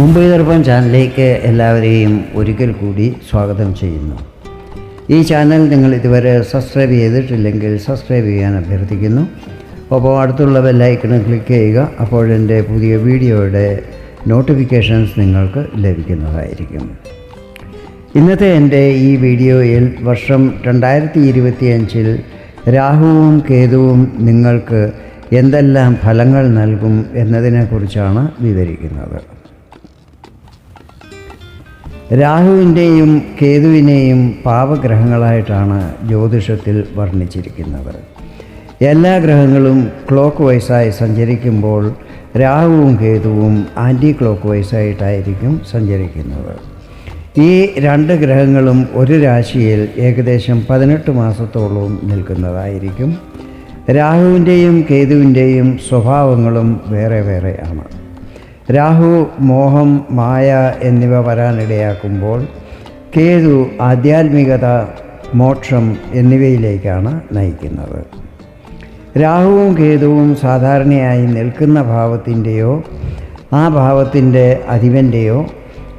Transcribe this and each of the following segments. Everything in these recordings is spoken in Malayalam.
മുംബൈ ദർപ്പൺ ചാനലിലേക്ക് എല്ലാവരെയും ഒരിക്കൽ കൂടി സ്വാഗതം ചെയ്യുന്നു. ഈ ചാനൽ നിങ്ങൾ ഇതുവരെ സബ്സ്ക്രൈബ് ചെയ്തിട്ടില്ലെങ്കിൽ സബ്സ്ക്രൈബ് ചെയ്യാൻ അഭ്യർത്ഥിക്കുന്നു. ഒപ്പം അടുത്തുള്ള ബെല്ലൈക്കൺ ക്ലിക്ക് ചെയ്യുക അപ്പോൾ എന്റെ പുതിയ വീഡിയോയുടെ നോട്ടിഫിക്കേഷൻസ് നിങ്ങൾക്ക് ലഭിക്കുന്നതായിരിക്കും. ഇന്നത്തെ എന്റെ ഈ വീഡിയോയിൽ വർഷം രണ്ടായിരത്തി ഇരുപത്തിയഞ്ചിൽ രാഹുവും കേതുവും നിങ്ങൾക്ക് എന്തെല്ലാം ഫലങ്ങൾ നൽകും എന്നതിനെക്കുറിച്ചാണ് വിവരിക്കുന്നത്. രാഹുവിന്റെയും കേതുവിനെയും പാപഗ്രഹങ്ങളായിട്ടാണ് ജ്യോതിഷത്തിൽ വർണിച്ചിരിക്കുന്നത്. എല്ലാ ഗ്രഹങ്ങളും ക്ലോക്ക് വൈസായി സഞ്ചരിക്കുമ്പോൾ രാഹുവും കേതുവും ആന്റി ക്ലോക്ക് വൈസായിട്ടായിരിക്കും സഞ്ചരിക്കുന്നത്. ഈ രണ്ട് ഗ്രഹങ്ങളും ഒരു രാശിയിൽ ഏകദേശം പതിനെട്ട് മാസത്തോളവും നിൽക്കുന്നതായിരിക്കും. രാഹുവിന്റെയും കേതുവിന്റെയും സ്വഭാവങ്ങളും വേറെ വേറെയാണ്. രാഹു മോഹം മായ എന്നിവ വരാനിടയാക്കുമ്പോൾ കേതു ആധ്യാത്മികത മോക്ഷം എന്നിവയിലേക്കാണ് നയിക്കുന്നത്. രാഹുവും കേതുവും സാധാരണയായി നിൽക്കുന്ന ഭാവത്തിന്റെയോ ആ ഭാവത്തിന്റെ അധിപന്റെയോ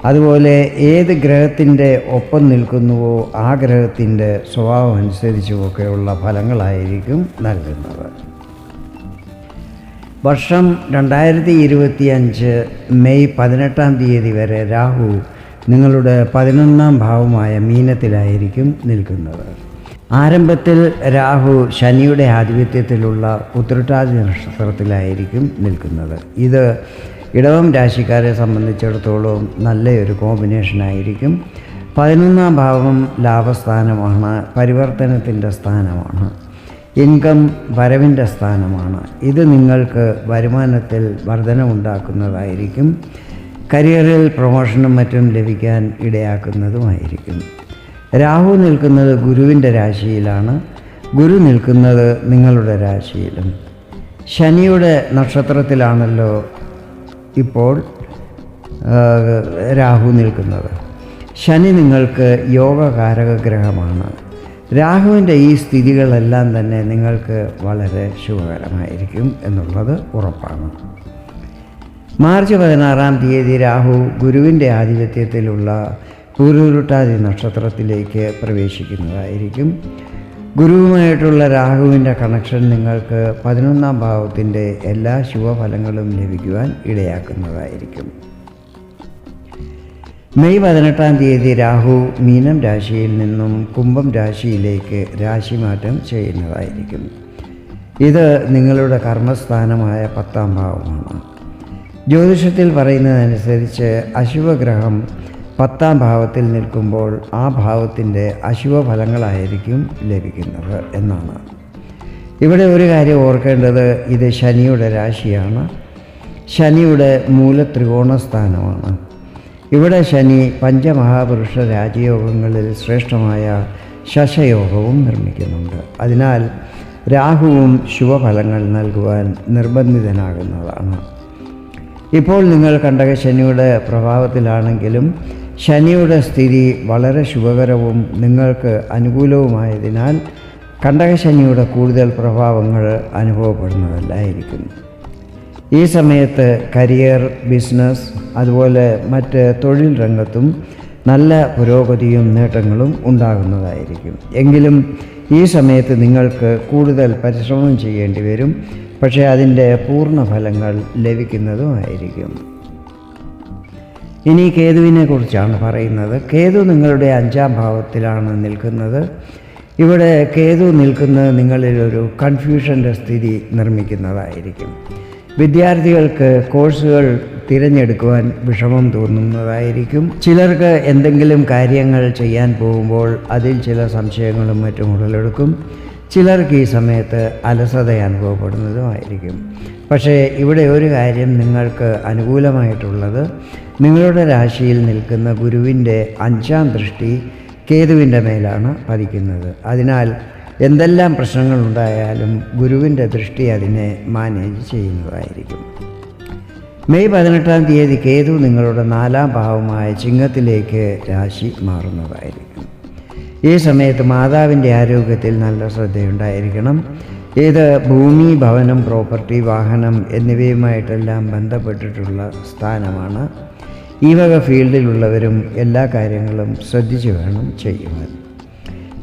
അതുപോലെ ഏത് ഗ്രഹത്തിന്റെ ഒപ്പം നിൽക്കുന്നുവോ ആ ഗ്രഹത്തിന്റെ സ്വഭാവം അനുസരിച്ചുമൊക്കെയുള്ള ഫലങ്ങളായിരിക്കും നൽകുന്നത്. വർഷം രണ്ടായിരത്തി ഇരുപത്തിയഞ്ച് മെയ് പതിനെട്ടാം തീയതി വരെ രാഹു നിങ്ങളുടെ പതിനൊന്നാം ഭാവമായ മീനത്തിലായിരിക്കും നിൽക്കുന്നത്. ആരംഭത്തിൽ രാഹു ശനിയുടെ ആധിപത്യത്തിലുള്ള ഉത്രട്ടാതി നക്ഷത്രത്തിലായിരിക്കും നിൽക്കുന്നത്. ഇത് ഇടവം രാശിക്കാരെ സംബന്ധിച്ചിടത്തോളം നല്ലൊരു കോമ്പിനേഷനായിരിക്കും. പതിനൊന്നാം ഭാവം ലാഭസ്ഥാനമാണ് പരിവർത്തനത്തിന്റെ സ്ഥാനമാണ്. ഇൻകം വരവിന്റെ സ്ഥാനമാണ്. ഇത് നിങ്ങൾക്ക് വരുമാനത്തിൽ വർധനമുണ്ടാക്കുന്നതായിരിക്കും. കരിയറിൽ പ്രൊമോഷനും മറ്റും ലഭിക്കാൻ ഇടയാക്കുന്നതുമായിരിക്കും. രാഹു നിൽക്കുന്നത് ഗുരുവിന്റെ രാശിയിലാണ്. ഗുരു നിൽക്കുന്നത് നിങ്ങളുടെ രാശിയിലും. ശനിയുടെ നക്ഷത്രത്തിലാണല്ലോ ഇപ്പോൾ രാഹു നിൽക്കുന്നത്. ശനി നിങ്ങൾക്ക് യോഗകാരക ഗ്രഹമാണ്. രാഹുവിന്റെ ഈ സ്ഥിതികളെല്ലാം തന്നെ നിങ്ങൾക്ക് വളരെ ശുഭകരമായിരിക്കും എന്നുള്ളത് ഉറപ്പാണ്. മാർച്ച് പതിനാറാം തീയതി രാഹു ഗുരുവിന്റെ ആധിപത്യത്തിലുള്ള പൂരുരുട്ടാതി നക്ഷത്രത്തിലേക്ക് പ്രവേശിക്കുന്നതായിരിക്കും. ഗുരുവുമായിട്ടുള്ള രാഹുവിന്റെ കണക്ഷൻ നിങ്ങൾക്ക് പതിനൊന്നാം ഭാവത്തിന്റെ എല്ലാ ശുഭഫലങ്ങളും ലഭിക്കുവാൻ ഇടയാക്കുന്നതായിരിക്കും. മെയ് പതിനെട്ടാം തീയതി രാഹു മീനം രാശിയിൽ നിന്നും കുംഭം രാശിയിലേക്ക് രാശിമാറ്റം ചെയ്യുന്നതായിരിക്കും. ഇത് നിങ്ങളുടെ കർമ്മസ്ഥാനമായ പത്താം ഭാവമാണ്. ജ്യോതിഷത്തിൽ പറയുന്നതനുസരിച്ച് അശുഭഗ്രഹം പത്താം ഭാവത്തിൽ നിൽക്കുമ്പോൾ ആ ഭാവത്തിന്റെ അശുഭ ഫലങ്ങളായിരിക്കും ലഭിക്കുന്നത് എന്നാണ്. ഇവിടെ ഒരു കാര്യം ഓർക്കേണ്ടത് ഇത് ശനിയുടെ രാശിയാണ്. ശനിയുടെ മൂലത്രികോണ സ്ഥാനമാണ്. ഇവിടെ ശനി പഞ്ചമഹാപുരുഷ രാജയോഗങ്ങളിൽ ശ്രേഷ്ഠമായ ശശയോഗവും നിർമ്മിക്കുന്നുണ്ട്. അതിനാൽ രാഹുവും ശുഭഫലങ്ങൾ നൽകുവാൻ നിർബന്ധിതനാകുന്നതാണ്. ഇപ്പോൾ നിങ്ങൾ കണ്ടക ശനിയുടെ പ്രഭാവത്തിലാണെങ്കിലും ശനിയുടെ സ്ഥിതി വളരെ ശുഭകരവും നിങ്ങൾക്ക് അനുകൂലവുമായതിനാൽ കണ്ടകശനിയുടെ കൂടുതൽ പ്രഭാവങ്ങൾ അനുഭവപ്പെടുന്നതല്ലായിരിക്കും ഈ സമയത്ത് കരിയർ ബിസിനസ് അതുപോലെ മറ്റ് തൊഴിൽ രംഗത്തും നല്ല പുരോഗതിയും നേട്ടങ്ങളും ഉണ്ടാകുന്നതായിരിക്കും. എങ്കിലും ഈ സമയത്ത് നിങ്ങൾക്ക് കൂടുതൽ പരിശ്രമം ചെയ്യേണ്ടി വരും. പക്ഷേ അതിന്റെ പൂർണ ഫലങ്ങൾ ലഭിക്കുന്നതുമായിരിക്കും ഇനി കേതുവിനെ കുറിച്ചാണ് പറയുന്നത്. കേതു നിങ്ങളുടെ അഞ്ചാം ഭാവത്തിലാണ് നിൽക്കുന്നത്. ഇവിടെ കേതു നിൽക്കുന്നത് നിങ്ങളിൽ ഒരു കൺഫ്യൂഷന്റെ സ്ഥിതി നിർമ്മിക്കുന്നതായിരിക്കും. വിദ്യാർത്ഥികൾക്ക് കോഴ്സുകൾ തിരഞ്ഞെടുക്കുവാൻ വിഷമം തോന്നുന്നതായിരിക്കും. ചിലർക്ക് എന്തെങ്കിലും കാര്യങ്ങൾ ചെയ്യാൻ പോകുമ്പോൾ അതിൽ ചില സംശയങ്ങളും മറ്റും ഉടലെടുക്കും. ചിലർക്ക് ഈ സമയത്ത് അലസത അനുഭവപ്പെടുന്നതുമായിരിക്കും. പക്ഷേ ഇവിടെ ഒരു കാര്യം നിങ്ങൾക്ക് അനുകൂലമായിട്ടുള്ളത്. നിങ്ങളുടെ രാശിയിൽ നിൽക്കുന്ന ഗുരുവിന്റെ അഞ്ചാം ദൃഷ്ടി കേതുവിന്റെ മേലാണ് പതിക്കുന്നത്. അതിനാൽ എന്തെല്ലാം പ്രശ്നങ്ങളുണ്ടായാലും ഗുരുവിന്റെ ദൃഷ്ടി അതിനെ മാനേജ് ചെയ്യുന്നതായിരിക്കും. മെയ് പതിനെട്ടാം തീയതി കേതു നിങ്ങളുടെ നാലാം ഭാവമായ ചിങ്ങത്തിലേക്ക് രാശി മാറുന്നതായിരിക്കും. ഈ സമയത്ത് മാതാവിന്റെ ആരോഗ്യത്തിൽ നല്ല ശ്രദ്ധയുണ്ടായിരിക്കണം. ഇത് ഭൂമി ഭവനം പ്രോപ്പർട്ടി വാഹനം എന്നിവയുമായിട്ടെല്ലാം ബന്ധപ്പെട്ടിട്ടുള്ള സ്ഥാനമാണ്. ഈ വക ഫീൽഡിലുള്ളവരും എല്ലാ കാര്യങ്ങളും ശ്രദ്ധിച്ചു വേണം ചെയ്യുവാൻ.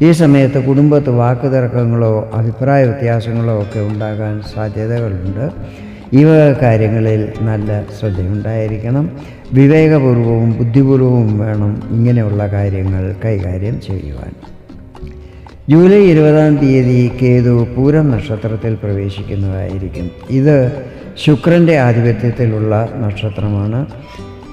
ഈ സമയത്ത് കുടുംബത്ത് വാക്കുതർക്കങ്ങളോ അഭിപ്രായ വ്യത്യാസങ്ങളോ ഒക്കെ ഉണ്ടാകാൻ സാധ്യതകളുണ്ട്. വക കാര്യങ്ങളിൽ നല്ല ശ്രദ്ധയുണ്ടായിരിക്കണം. വിവേകപൂർവവും ബുദ്ധിപൂർവവും വേണം ഇങ്ങനെയുള്ള കാര്യങ്ങൾ കൈകാര്യം ചെയ്യുവാൻ. ജൂലൈ ഇരുപതാം തീയതി കേതു പൂരം നക്ഷത്രത്തിൽ പ്രവേശിക്കുന്നതായിരിക്കും. ഇത് ശുക്രന്റെ ആധിപത്യത്തിലുള്ള നക്ഷത്രമാണ്.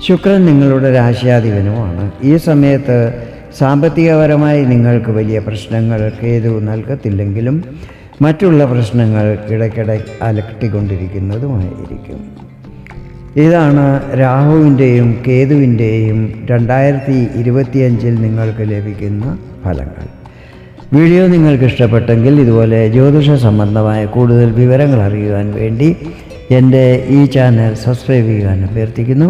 ശുക്രൻ നിങ്ങളുടെ രാശിയാധിപനുമാണ്. ഈ സമയത്ത് സാമ്പത്തികപരമായി നിങ്ങൾക്ക് വലിയ പ്രശ്നങ്ങൾ കേതു നൽകത്തില്ലെങ്കിലും മറ്റുള്ള പ്രശ്നങ്ങൾ ഇടയ്ക്കിടെ അലട്ടിക്കൊണ്ടിരിക്കുന്നതുമായിരിക്കും. ഇതാണ് രാഹുവിന്റെയും കേതുവിന്റെയും രണ്ടായിരത്തി ഇരുപത്തിയഞ്ചിൽ നിങ്ങൾക്ക് ലഭിക്കുന്ന ഫലങ്ങൾ. വീഡിയോ നിങ്ങൾക്ക് ഇഷ്ടപ്പെട്ടെങ്കിൽ ഇതുപോലെ ജ്യോതിഷ സംബന്ധമായ കൂടുതൽ വിവരങ്ങൾ അറിയുവാൻ വേണ്ടി എന്റെ ഈ ചാനൽ സബ്സ്ക്രൈബ് ചെയ്യാൻ അഭ്യർത്ഥിക്കുന്നു.